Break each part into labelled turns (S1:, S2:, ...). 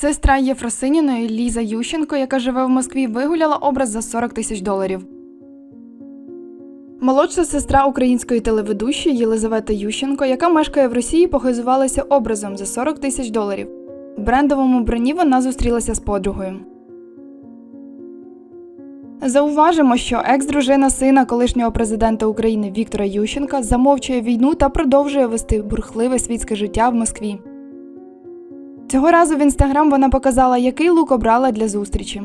S1: Сестра Єфросиніної Ліза Ющенко, яка живе в Москві, вигуляла образ за 40 тисяч доларів. Молодша сестра української телеведущої Єлизавета Ющенко, яка мешкає в Росії, похизувалася образом за 40 тисяч доларів. В брендовому бранні вона зустрілася з подругою. Зауважимо, що екс-дружина сина колишнього президента України Віктора Ющенка замовчує війну та продовжує вести бурхливе світське життя в Москві. Цього разу в інстаграм вона показала, який лук обрала для зустрічі.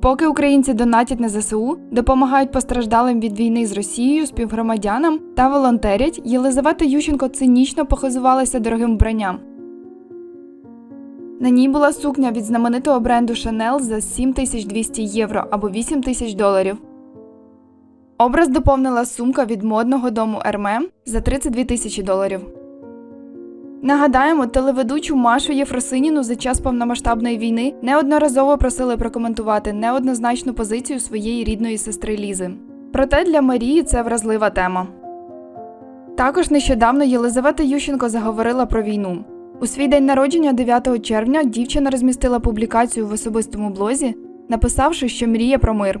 S1: Поки українці донатять на ЗСУ, допомагають постраждалим від війни з Росією, співгромадянам та волонтерять, Єлизавета Ющенко цинічно похизувалася дорогим вбранням. На ній була сукня від знаменитого бренду Chanel за 7200 євро або 8 тисяч доларів. Образ доповнила сумка від модного дому Hermès за 32 тисячі доларів. Нагадаємо, телеведучу Машу Єфросиніну за час повномасштабної війни неодноразово просили прокоментувати неоднозначну позицію своєї рідної сестри Лізи. Проте для Марії це вразлива тема. Також нещодавно Єлизавета Ющенко заговорила про війну. У свій день народження 9 червня дівчина розмістила публікацію в особистому блозі, написавши, що мріє про мир.